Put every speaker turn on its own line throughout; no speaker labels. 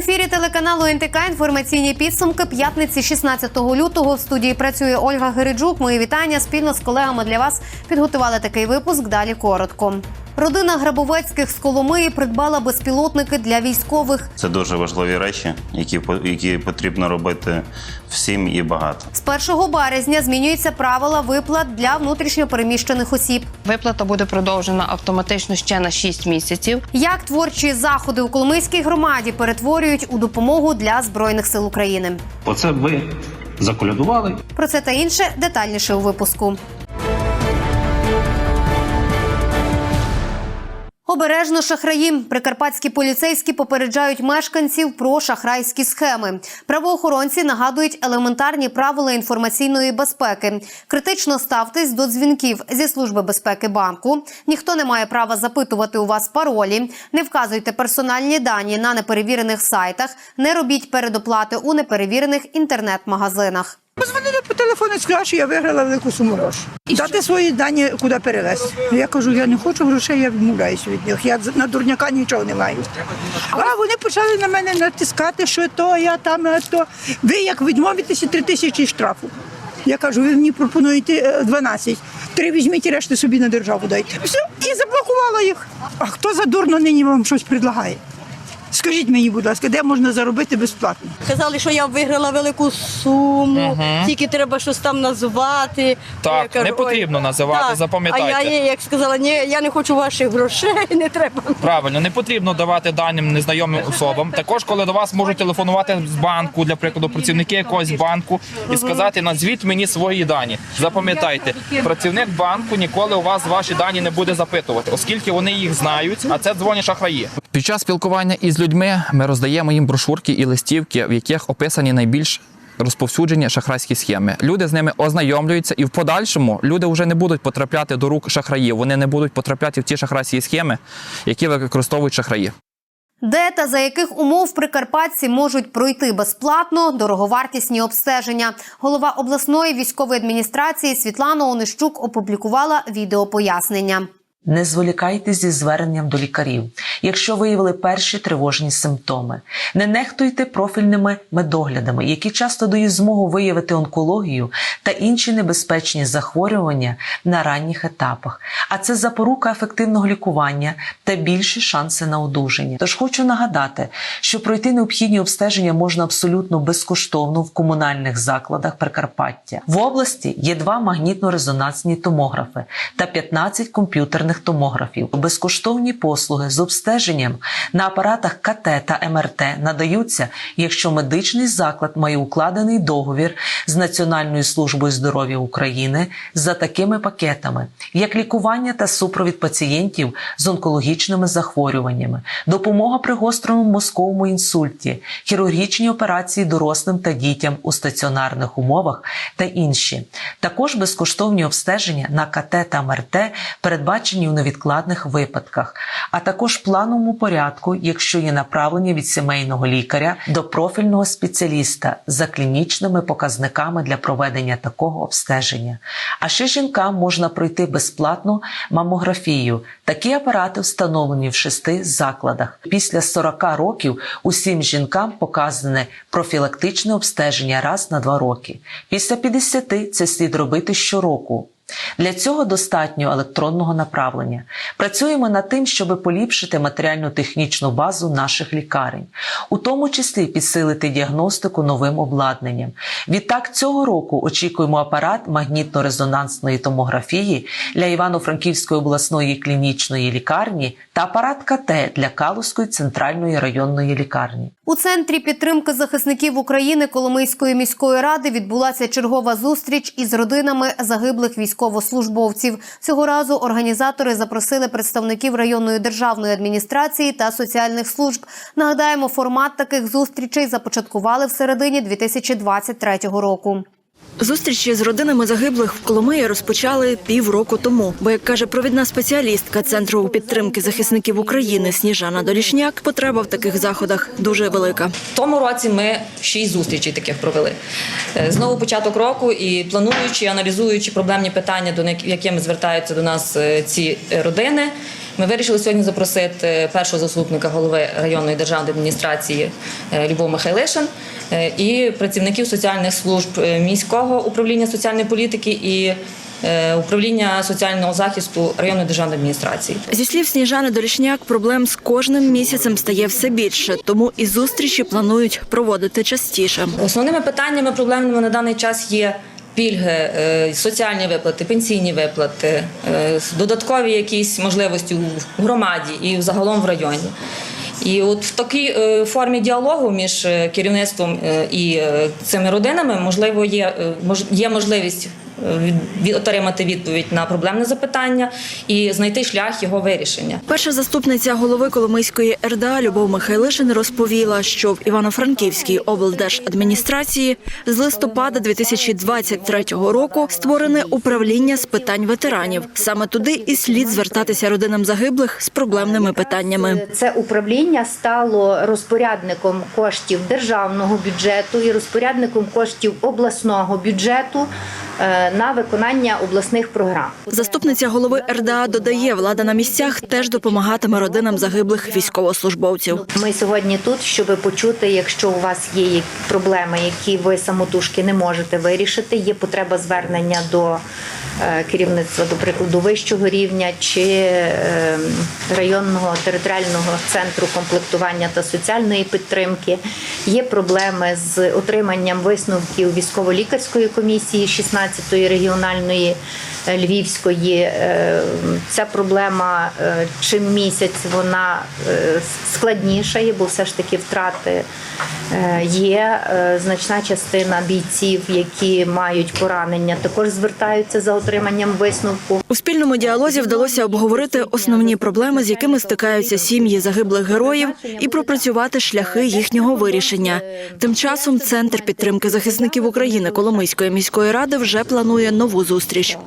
ефірі телеканалу НТК інформаційні підсумки п'ятниці 16 лютого. В студії працює Ольга Гириджук. Мої вітання спільно з колегами для вас підготували такий випуск. Далі коротко. Родина Грабовецьких з Коломиї придбала безпілотники для військових.
Це дуже важливі речі, які, по- які потрібно робити всім і багато.
З 1 березня змінюються правила виплат для внутрішньопереміщених осіб.
Виплата буде продовжена автоматично ще на 6 місяців.
Як творчі заходи у Коломийській громаді перетворюють у допомогу для збройних сил України.
Оце ви заколядували.
Про це та інше детальніше у випуску. Обережно шахраї. Прикарпатські поліцейські попереджають мешканців про шахрайські схеми. Правоохоронці нагадують елементарні правила інформаційної безпеки. Критично ставтесь до дзвінків зі служби безпеки банку. Ніхто не має права запитувати у вас паролі. Не вказуйте персональні дані на неперевірених сайтах. Не робіть передоплати у неперевірених інтернет-магазинах.
Позвонили по телефону сказали, що я виграла велику суму грошей. Дати свої дані, куди перевезти. Я кажу, я не хочу грошей, я відмовляюся від них. Я на дурняка нічого не маю. А вони почали на мене натискати, що то, я там, а то. Ви як відмовитеся, три тисячі штрафу. Я кажу, ви мені пропонуєте е, 12. Три візьміть, і решти собі на державу дайте. Все, і заблокувала їх. А хто за дурно нині вам щось предлагає? Скажіть мені, будь ласка, де можна заробити безплатно?
Казали, що я виграла велику суму, тільки треба щось там назвати.
Так,
Я
не потрібно називати, запам'ятайте.
А я їй як сказала, ні, я не хочу ваших грошей, не треба.
Правильно, не потрібно давати даним незнайомим особам. Також, коли до вас можуть телефонувати з банку, для прикладу, працівники якогось банку, і сказати, назвіть мені свої дані. Запам'ятайте, працівник банку ніколи у вас ваші дані не буде запитувати, оскільки вони їх знають, а це дзвонять шахраї.
Під час спілкування із людьми ми роздаємо їм брошурки і листівки, в яких описані найбільш розповсюджені шахрайські схеми. Люди з ними ознайомлюються, і в подальшому люди вже не будуть потрапляти до рук шахраїв. Вони не будуть потрапляти в ті шахрайські схеми, які використовують шахраї.
Де та за яких умов прикарпатці можуть пройти безплатно дороговартісні обстеження? Голова обласної військової адміністрації Світлана Онищук опублікувала відеопояснення.
Не зволікайте зі зверненням до лікарів, якщо виявили перші тривожні симптоми. Не нехтуйте профільними медоглядами, які часто дають змогу виявити онкологію та інші небезпечні захворювання на ранніх етапах. А це запорука ефективного лікування та більші шанси на одужання. Тож хочу нагадати, що пройти необхідні обстеження можна абсолютно безкоштовно в комунальних закладах Прикарпаття. В області є два магнітно-резонансні томографи та 15 комп'ютерних томографів. Безкоштовні послуги з обстеженням на апаратах КТ та МРТ надаються, якщо медичний заклад має укладений договір з Національною службою здоров'я України за такими пакетами, як лікування та супровід пацієнтів з онкологічними захворюваннями, допомога при гострому мозковому інсульті, хірургічні операції дорослим та дітям у стаціонарних умовах та інші. Також безкоштовні обстеження на КТ та МРТ передбачені у невідкладних випадках, а також плановому порядку, якщо є направлення від сімейного лікаря до профільного спеціаліста за клінічними показниками для проведення такого обстеження. А ще жінкам можна пройти безплатну мамографію. Такі апарати встановлені в шести закладах. Після 40 років усім жінкам показане профілактичне обстеження раз на два роки. Після 50 це слід робити щороку. Для цього достатньо електронного направлення. Працюємо над тим, щоб поліпшити матеріально-технічну базу наших лікарень, у тому числі підсилити діагностику новим обладнанням. Відтак цього року очікуємо апарат магнітно-резонансної томографії для Івано-Франківської обласної клінічної лікарні та апарат КТ для Калузької центральної районної лікарні.
У центрі підтримки захисників України Коломийської міської ради відбулася чергова зустріч із родинами загиблих військовослужбовців. Цього разу організатори запросили представників районної державної адміністрації та соціальних служб. Нагадаємо, формат таких зустрічей започаткували в середині 2023 року.
Зустрічі з родинами загиблих в Коломиї розпочали півроку тому. Бо, як каже провідна спеціалістка центру підтримки захисників України Сніжана Долішняк, потреба в таких заходах дуже велика.
В тому році ми шість зустрічей таких провели. Е, Знову початок року і плануючи, аналізуючи проблемні питання, до якими звертаються до нас е, ці родини. Ми вирішили сьогодні запросити першого заступника голови районної державної адміністрації е, Любов Михайлишин і працівників соціальних служб е, міського управління соціальної політики і е, управління соціального захисту районної державної адміністрації.
Зі слів Сніжани Долішняк, проблем з кожним місяцем стає все більше, тому і зустрічі планують проводити частіше.
Основними питаннями проблемними на даний час є. Пільги, е, соціальні виплати, пенсійні виплати, е, додаткові якісь можливості в громаді і загалом в районі. І от в такій е, формі діалогу між е, керівництвом е, і цими родинами можливо є, є можливість отримати відповідь на проблемне запитання і знайти шлях його вирішення.
Перша заступниця голови Коломийської РДА Любов Михайлишин розповіла, що в Івано-Франківській облдержадміністрації з листопада 2023 року створене управління з питань ветеранів. Саме туди і слід звертатися родинам загиблих з проблемними питаннями.
Це управління стало розпорядником коштів державного бюджету і розпорядником коштів обласного бюджету е, на виконання обласних програм.
Заступниця голови РДА додає, влада на місцях теж допомагатиме родинам загиблих військовослужбовців.
Ми сьогодні тут, щоб почути, якщо у вас є проблеми, які ви самотужки не можете вирішити, є потреба звернення до е, керівництва, до прикладу вищого рівня чи е, районного територіального центру комплектування та соціальної підтримки. Є проблеми з отриманням висновків військово-лікарської комісії 16-ї регіональної е, Львівської. Е, Ця проблема е, чим місяць вона е, складнішає, бо все ж таки втрати е, є. Е, Значна частина бійців, які мають поранення, також звертаються за отриманням висновку.
У спільному діалозі вдалося обговорити основні проблеми, з якими стикаються сім'ї загиблих героїв, і пропрацювати шляхи їхнього вирішення. Тим часом центр підтримки захисників України Коломийської міської ради вже планує нову зустріч.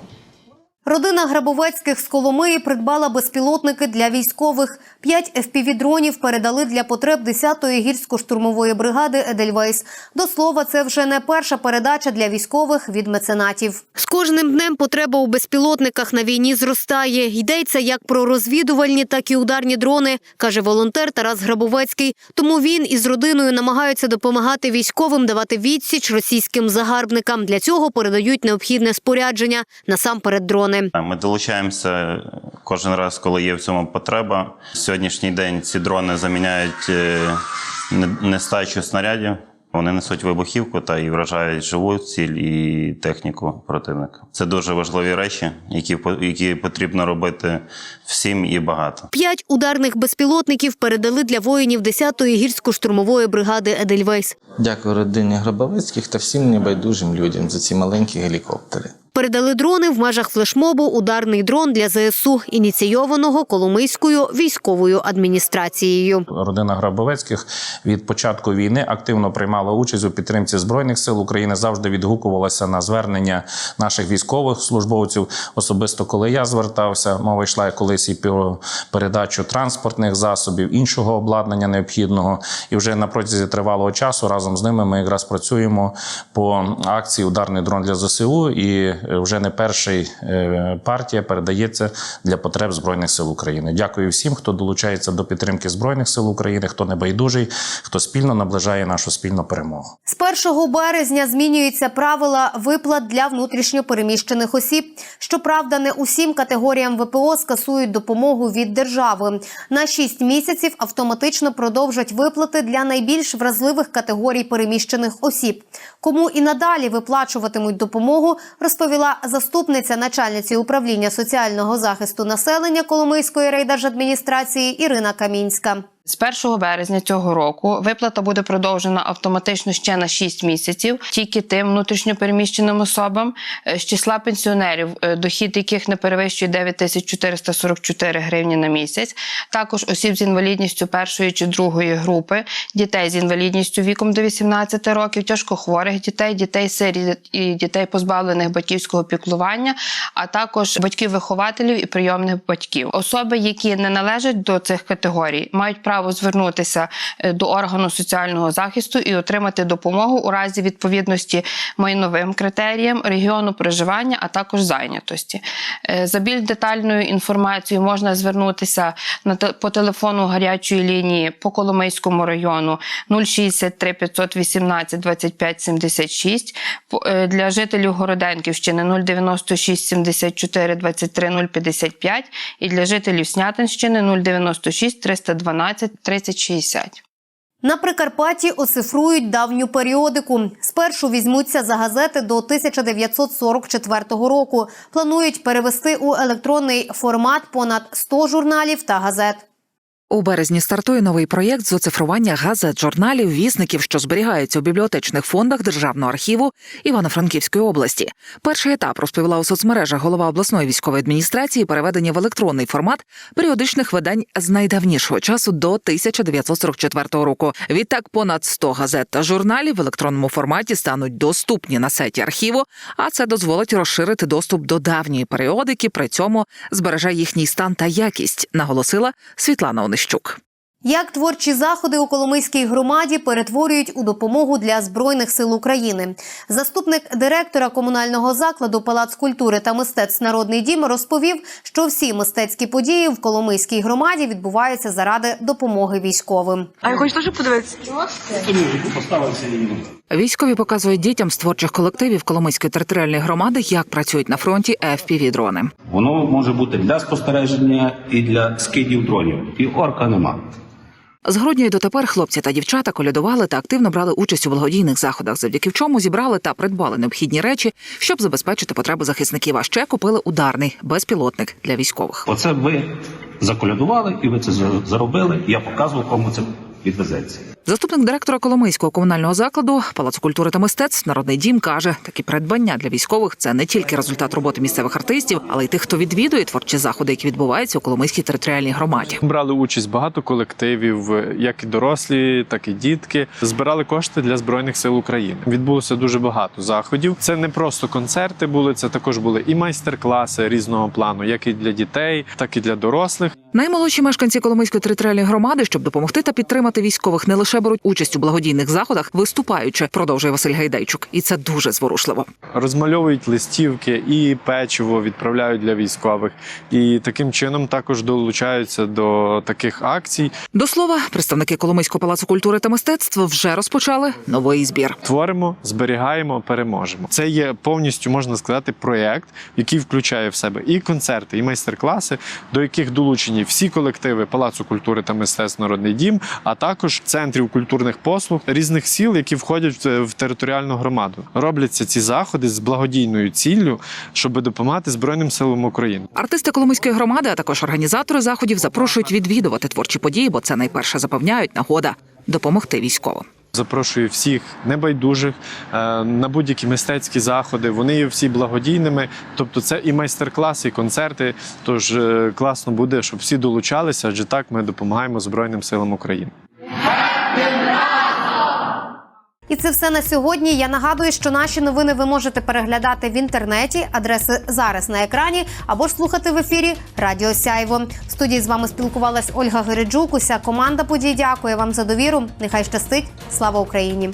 Родина Грабовецьких з Коломиї придбала безпілотники для військових. П'ять FPV-дронів передали для потреб 10-ї гірсько-штурмової бригади «Едельвейс». До слова, це вже не перша передача для військових від меценатів. З кожним днем потреба у безпілотниках на війні зростає. Йдеться як про розвідувальні, так і ударні дрони, каже волонтер Тарас Грабовецький. Тому він із родиною намагаються допомагати військовим давати відсіч російським загарбникам. Для цього передають необхідне спорядження, насамперед дрони.
Ми долучаємося кожен раз, коли є в цьому потреба. Сьогоднішній день ці дрони заміняють е, нестачу снарядів. Вони несуть вибухівку та і вражають живу ціль і техніку противника. Це дуже важливі речі, які, по- які потрібно робити всім і багато.
П'ять ударних безпілотників передали для воїнів 10-ї гірсько-штурмової бригади «Едельвейс».
Дякую родині Грабовицьких та всім небайдужим людям за ці маленькі гелікоптери.
Передали дрони в межах флешмобу «Ударний дрон для ЗСУ», ініційованого Коломийською військовою адміністрацією.
Родина Грабовецьких від початку війни активно приймала участь у підтримці збройних сил України. Завжди відгукувалася на звернення наших військових службовців. Особисто коли я звертався, мова йшла колись і про передачу транспортних засобів, іншого обладнання необхідного. І вже на протязі тривалого часу разом з ними ми якраз працюємо по акції Ударний дрон для ЗСУ. І вже не перший е, партія передається для потреб збройних сил України. Дякую всім, хто долучається до підтримки збройних сил України, хто не байдужий, хто спільно наближає нашу спільну перемогу.
З 1 березня змінюються правила виплат для внутрішньопереміщених осіб. Щоправда, не усім категоріям ВПО скасують допомогу від держави. На 6 місяців автоматично продовжать виплати для найбільш вразливих категорій переміщених осіб. Кому і надалі виплачуватимуть допомогу, розповіла заступниця начальниці управління соціального захисту населення Коломийської райдержадміністрації Ірина Камінська.
З 1 березня цього року виплата буде продовжена автоматично ще на 6 місяців, тільки тим внутрішньопереміщеним особам е, з числа пенсіонерів, е, дохід яких не перевищує 9444 гривні на місяць. Також осіб з інвалідністю першої чи другої групи, дітей з інвалідністю віком до 18 років, тяжкохворих дітей, дітей сиріт і дітей позбавлених батьківського піклування, а також батьків-вихователів і прийомних батьків. Особи, які не належать до цих категорій, мають право право звернутися е, до органу соціального захисту і отримати допомогу у разі відповідності майновим критеріям регіону проживання, а також зайнятості. Е, За більш детальною інформацією можна звернутися по телефону гарячої лінії по Коломийському району 063 518 25 76, е, для жителів Городенківщини 096 74 23 055 і для жителів Снятинщини 096 312 30 60.
На Прикарпатті оцифрують давню періодику. Спершу візьмуться за газети до 1944 року. Планують перевести у електронний формат понад 100 журналів та газет.
У березні стартує новий проєкт з оцифрування газет, журналів, вісників, що зберігаються у бібліотечних фондах Державного архіву Івано-Франківської області. Перший етап розповіла у соцмережах голова обласної військової адміністрації переведення в електронний формат періодичних видань з найдавнішого часу до 1944 року. Відтак понад 100 газет та журналів в електронному форматі стануть доступні на сайті архіву, а це дозволить розширити доступ до давньої періодики. При цьому збереже їхній стан та якість, наголосила Світлана Онищук.
Як творчі заходи у Коломийській громаді перетворюють у допомогу для збройних сил України. Заступник директора комунального закладу Палац культури та мистецтв Народний дім розповів, що всі мистецькі події в Коломийській громаді відбуваються заради допомоги військовим.
А я хочу теж подивитися.
Військові показують дітям з творчих колективів Коломийської територіальної громади, як працюють на фронті fpv дрони.
Воно може бути для спостереження і для скидів дронів. І орка нема.
З грудня й дотепер хлопці та дівчата колядували та активно брали участь у благодійних заходах, завдяки в чому зібрали та придбали необхідні речі, щоб забезпечити потреби захисників. А ще купили ударний безпілотник для військових.
Оце ви заколядували і ви це заробили. Я показував, кому це відвезеться.
Заступник директора Коломийського комунального закладу Палацу культури та мистецтв Народний дім каже, такі придбання для військових це не тільки результат роботи місцевих артистів, але й тих, хто відвідує творчі заходи, які відбуваються у Коломийській територіальній громаді.
Брали участь багато колективів, як і дорослі, так і дітки. Збирали кошти для збройних сил України. Відбулося дуже багато заходів. Це не просто концерти були, це також були і майстер-класи різного плану, як і для дітей, так і для дорослих.
Наймолодші мешканці Коломийської територіальної громади, щоб допомогти та підтримати військових, не лише беруть участь у благодійних заходах, виступаючи, продовжує Василь Гайдайчук, і це дуже зворушливо.
Розмальовують листівки і печиво відправляють для військових, і таким чином також долучаються до таких акцій.
До слова, представники Коломийського палацу культури та мистецтв вже розпочали новий збір.
Творимо, зберігаємо, переможемо. Це є повністю можна сказати проєкт, який включає в себе і концерти, і майстер-класи, до яких долучені всі колективи Палацу культури та мистецтв Народний дім, а також центрів культурних послуг різних сіл, які входять в територіальну громаду. Робляться ці заходи з благодійною ціллю, щоб допомагати Збройним силам України.
Артисти Коломийської громади, а також організатори заходів запрошують відвідувати творчі події, бо це найперше запевняють нагода допомогти військовим.
Запрошую всіх небайдужих е, на будь-які мистецькі заходи. Вони є всі благодійними. Тобто, це і майстер-класи, і концерти. Тож е, класно буде, щоб всі долучалися, адже так ми допомагаємо Збройним силам України.
І це все на сьогодні. Я нагадую, що наші новини ви можете переглядати в інтернеті. Адреси зараз на екрані або ж слухати в ефірі Радіо Сяйво. В студії з вами спілкувалась Ольга Гереджук. Уся команда подій. Дякую вам за довіру. Нехай щастить. Слава Україні!